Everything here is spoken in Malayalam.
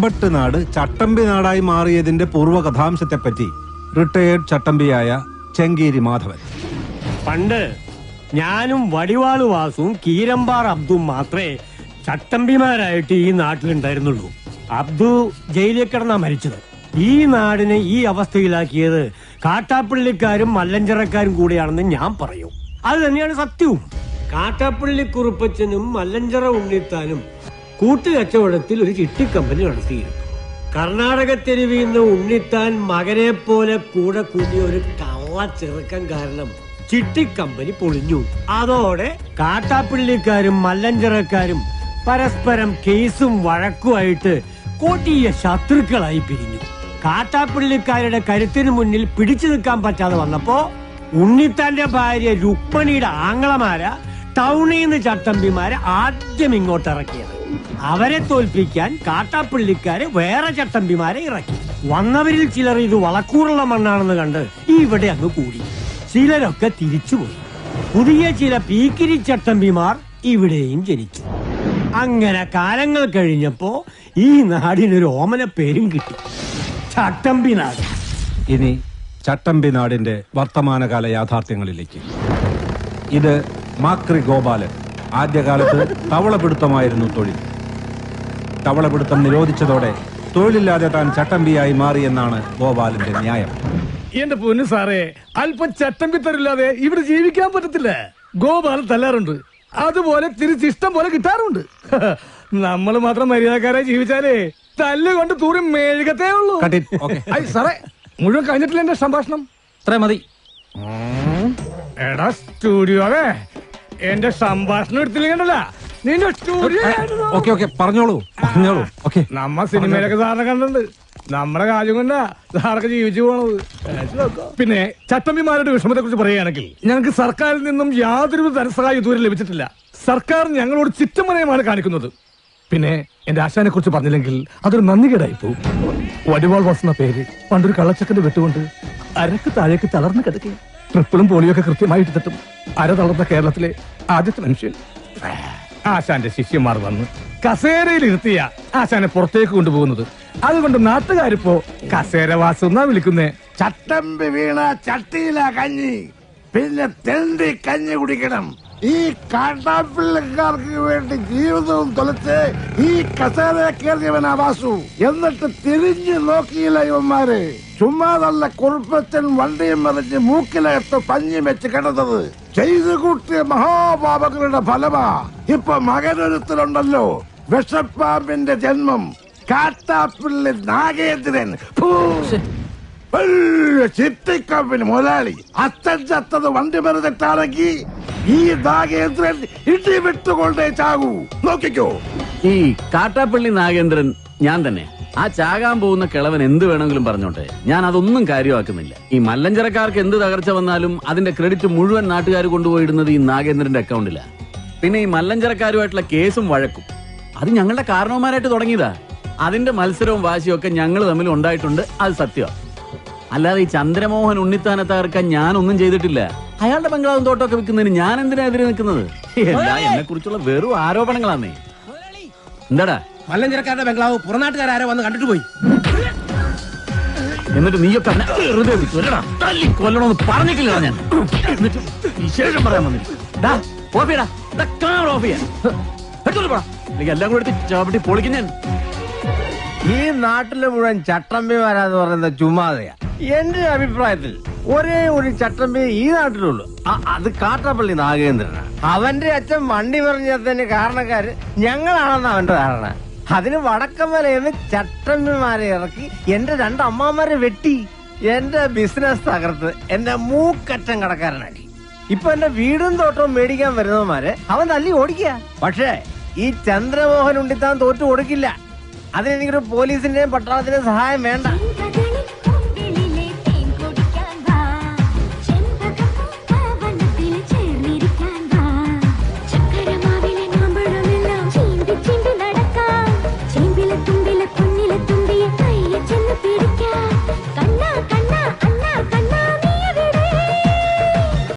അമ്പട്ട് നാട് ചട്ടമ്പി നാടായി മാറിയതിന്റെ പൂർവ കഥാംശത്തെപ്പറ്റി റിട്ടയേർഡ് ചട്ടമ്പിയായ ചെങ്കേരി മാധവൻ. പണ്ട് ഞാനും വടിവാളു വാസും കീരമ്പാർ അബ്ദും മാത്രമേ ചട്ടമ്പിമാരായിട്ട് ഈ നാട്ടിലുണ്ടായിരുന്നുള്ളൂ. അബ്ദു ജയിലിൽ കിടന്നാ മരിച്ചത്. ഈ നാടിനെ ഈ അവസ്ഥയിലാക്കിയത് കാട്ടാപ്പള്ളിക്കാരും മല്ലഞ്ചറക്കാരും കൂടിയാണെന്ന് ഞാൻ പറയും. അത് തന്നെയാണ് സത്യവും. കാട്ടാപ്പള്ളി കുറുപ്പച്ചനും മല്ലഞ്ചറ ഉണ്ണിത്താനും കൂട്ടുകച്ചവടത്തിൽ ഒരു ചിട്ടിക്കമ്പനി നടത്തിയിരുന്നു. കർണാടക തെരുവിൽ നിന്ന് ഉണ്ണിത്താൻ മകനെ പോലെ കൂടെ കൂടിയ ഒരു കള്ള ചെറുക്കം കാരണം ചിട്ടിക്കമ്പനി പൊളിഞ്ഞു. അതോടെ കാട്ടാപ്പിള്ളിക്കാരും മല്ലഞ്ചിറക്കാരും പരസ്പരം കേസും വഴക്കുമായിട്ട് കൊടിയ ശത്രുക്കളായി പിരിഞ്ഞു. കാട്ടാപ്പിള്ളിക്കാരുടെ കരുത്തിന് മുന്നിൽ പിടിച്ചു നിൽക്കാൻ പറ്റാതെ വന്നപ്പോ ഉണ്ണിത്താന്റെ ഭാര്യ രുക്മണിയുടെ ആങ്ങളമാര ടൗണിൽ നിന്ന് ചട്ടമ്പിമാരെ ആദ്യം ഇങ്ങോട്ട് ഇറക്കിയത് അവരെ തോൽപ്പിക്കാൻ കാട്ടാപ്പള്ളിക്കാര് വേറെ ചട്ടമ്പിമാരെ ഇറക്കി. വന്നവരിൽ ചിലർ ഇത് വളക്കൂറുള്ള മണ്ണാണെന്ന് കണ്ട് ഇവിടെ അങ്ങ് കൂടി. ചിലരൊക്കെ തിരിച്ചുപോയി പുതിയ ചില പീക്കിരി ചട്ടമ്പിമാർ ഇവിടെയും ജനിച്ചു. അങ്ങനെ കാലങ്ങൾ കഴിഞ്ഞപ്പോ ഈ നാടിനൊരു ഓമന പേരും കിട്ടി. ചട്ടമ്പി നാട്. ഇനി ചട്ടമ്പി നാടിന്റെ വർത്തമാനകാല യാഥാർത്ഥ്യങ്ങളിലേക്ക്. ഇത് മാക്രി ഗോപാലൻ ആദ്യകാലത്ത് തവളപിടുത്തമായിരുന്നു തൊഴിൽ. തവളപിടുത്തം നിരോധിച്ചതോടെ തൊഴിലില്ലാതെ താൻ ചട്ടമ്പിയായി മാറിയെന്നാണ് ഗോപാലന്റെ ന്യായം. എന്റെ പൊന്നു സാറേ അല്പം ചട്ടമ്പി തരില്ലാതെ ഇവിടെ ജീവിക്കാൻ പറ്റത്തില്ല. ഗോപാലൻ തല്ലാറുണ്ട്. അതുപോലെ തിരിച്ചിഷ്ടം പോലെ കിട്ടാറുണ്ട്. നമ്മൾ മാത്രം മര്യാദക്കാരായി ജീവിച്ചാലേ തല്ലുകൊണ്ട് തൂറി മെഴുകത്തേ ഉള്ളൂ. സാറേ മുഴുവൻ കഴിഞ്ഞിട്ടില്ല എന്റെ സംഭാഷണം? അത്ര മതി. എടാ സ്റ്റുഡിയോ അതെ. എന്റെ സംഭാഷണം എടുത്തില്ലെങ്കിലല്ല നിന്റെ സ്റ്റുഡിയോ. ഓക്കെ ഓക്കെ പറഞ്ഞോളൂ പറഞ്ഞോളൂ. ഓക്കെ നമ്മ സിനിമയിലൊക്കെ സാറിനെ കണ്ടിട്ടുണ്ട്. നമ്മുടെ കാര്യം കൊണ്ടാ സാറൊക്കെ ജീവിച്ചു പോണത്. പിന്നെ ചട്ടമ്പിമാരുടെ വിഷമത്തെ കുറിച്ച് പറയുകയാണെങ്കിൽ ഞങ്ങൾക്ക് സർക്കാരിൽ നിന്നും യാതൊരു ധനസഹായം ഇതുവരെ ലഭിച്ചിട്ടില്ല. സർക്കാർ ഞങ്ങളോട് ചിറ്റമനയമാണ് കാണിക്കുന്നത്. പിന്നെ എന്റെ ആശാനെ കുറിച്ച് പറഞ്ഞില്ലെങ്കിൽ അതൊരു നന്ദികേടായി പോകും വടിവാൾ വസുന്ന പേര് പണ്ടൊരു കള്ളച്ചക്കന്റെ വെട്ടുകൊണ്ട് അരക്ക് താഴേക്ക് തളർന്നു കിടക്കുക ട്രിപ്പിളും പോളിയൊക്കെ കൃത്യമായിട്ട് തട്ടും അര തളർന്ന കേരളത്തിലെ ആദ്യത്തെ മനുഷ്യൻ. ആശാന്റെ ശിഷ്യന്മാർ വന്ന് കസേരയിൽ ഇരുത്തിയ ആശാനെ പുറത്തേക്ക് കൊണ്ടുപോകുന്നത്. അതുകൊണ്ട് നാട്ടുകാരിപ്പോ കസേര വാസം എന്നാ വിളിക്കുന്നേ. ചട്ടമ്പി വീണ ചട്ടിയില കഞ്ഞി പിന്നെ തെണ്ടി കഞ്ഞി കുടിക്കണം. ഈ കാട്ടാപ്പിള്ളക്കാർക്ക് വേണ്ടി ജീവിതവും തൊലച്ച് ഈ കസേര കയറിയവനാ വാസു. എന്നിട്ട് തിരിഞ്ഞു നോക്കിയില്ല ഇവന്മാര്. ചുമ്മാതല്ല കുറുപ്പച്ചൻ വണ്ടിയും മറിഞ്ഞ് മൂക്കിലകത്ത് പഞ്ഞി വെച്ച് കിടന്നത്. ചെയ്തു കൂട്ടിയ മഹാപാപങ്ങളുടെ ഫലമാ ഇപ്പൊ മകനൊരുത്തിലുണ്ടല്ലോ വിഷപ്പാമ്പിന്റെ ജന്മം കാട്ടാപ്പിള്ളി നാഗേന്ദ്രൻ. ചിത്തിക്കാപ്പിന് ചിട്ടിക്കമ്പിന് മുതലാളി. അത്ത ചത്തത് വണ്ടി മരുന്നിട്ടാണെങ്കിൽ ഈ നാഗേന്ദ്രൻ ഇടി വിട്ടുകൊണ്ടേ ചാകൂ. നോക്കിക്കോ. ഈ കാട്ടാപ്പള്ളി നാഗേന്ദ്രൻ ഞാൻ തന്നെ. ആ ചാകാൻ പോകുന്ന കിളവൻ എന്ത് വേണമെങ്കിലും പറഞ്ഞോട്ടെ. ഞാൻ അതൊന്നും കാര്യമാക്കുന്നില്ല. ഈ മല്ലഞ്ചരക്കാർക്ക് എന്ത് തകർച്ച വന്നാലും അതിന്റെ ക്രെഡിറ്റ് മുഴുവൻ നാട്ടുകാർ കൊണ്ടുപോയിടുന്നത് ഈ നാഗേന്ദ്രന്റെ അക്കൗണ്ടിലാ. പിന്നെ ഈ മല്ലഞ്ചരക്കാരുമായിട്ടുള്ള കേസും വഴക്കും. അത് ഞങ്ങളുടെ കാരണവന്മാരായിട്ട് തുടങ്ങിയതാ. അതിന്റെ മത്സരവും വാശിയും ഒക്കെ ഞങ്ങൾ തമ്മിൽ ഉണ്ടായിട്ടുണ്ട്. അത് സത്യമാണ് അല്ലാതെ ഈ ചന്ദ്രമോഹൻ ഉണ്ണിത്താനെ തകർക്കാൻ ഞാനൊന്നും ചെയ്തിട്ടില്ല. അയാളുടെ ബംഗ്ലാവും തോട്ടമൊക്കെ വിൽക്കുന്നതിന് ഞാൻ എന്തിനാ എതിരെ നിൽക്കുന്നത്? എന്നെ കുറിച്ചുള്ള വെറും ആരോപണങ്ങളാന്നേ. എന്താടാ? മല്ലഞ്ചരക്കാരുടെ ബംഗ്ലാവ് പുറനാട്ടുകാരോ വന്ന് കണ്ടിട്ട് പോയി. എന്നിട്ട് നീയൊക്കെ അവനെ വെറുതെ തല്ലി കൊല്ലണമെന്ന് പറഞ്ഞിട്ടില്ല ഞാൻ. എന്നിട്ട് വിശേഷം പറയാൻ വന്നില്ല. ഓഫ് ചെയ്യടാ. ചെയ്യാൻ. പോടാ. എല്ലാം കൂടെ എടുത്ത് ചവിട്ടി പൊളിക്കും ഞാൻ. ഈ നാട്ടിലെ മുഴുവൻ ചട്ടമ്പിമാരാന്ന് പറയുന്നത് ചുമ്മാതയാ. എന്റെ അഭിപ്രായത്തിൽ ഒരേ ഒരു ചട്ടമ്പി ഈ നാട്ടിലുള്ളൂ. അത് കാട്ടപ്പള്ളി നാഗേന്ദ്രനാണ് അവന്റെ അച്ഛൻ വണ്ടി പറഞ്ഞതിന് കാരണക്കാര് ഞങ്ങളാണെന്ന് അവന്റെ ധാരണ. അതിന് വടക്കമലയെന്ന് ചട്ടന്മാരെ ഇറക്കി എന്റെ രണ്ട് അമ്മാമാരെ വെട്ടി എന്റെ ബിസിനസ് തകർത്ത് എന്റെ മൂക്കറ്റം കടക്കാരനാക്കി. ഇപ്പൊ എന്റെ വീടും തോട്ടവും മേടിക്കാൻ വരുന്നവന്മാരെ അവൻ തല്ലി ഓടിക്കുക. പക്ഷേ ഈ ചന്ദ്രമോഹൻ ഉണ്ടിത്താൻ തോറ്റു കൊടുക്കില്ല. അതിനെനിക്കൊരു പോലീസിന്റെയും പട്ടാളത്തിന്റെയും സഹായം വേണ്ട.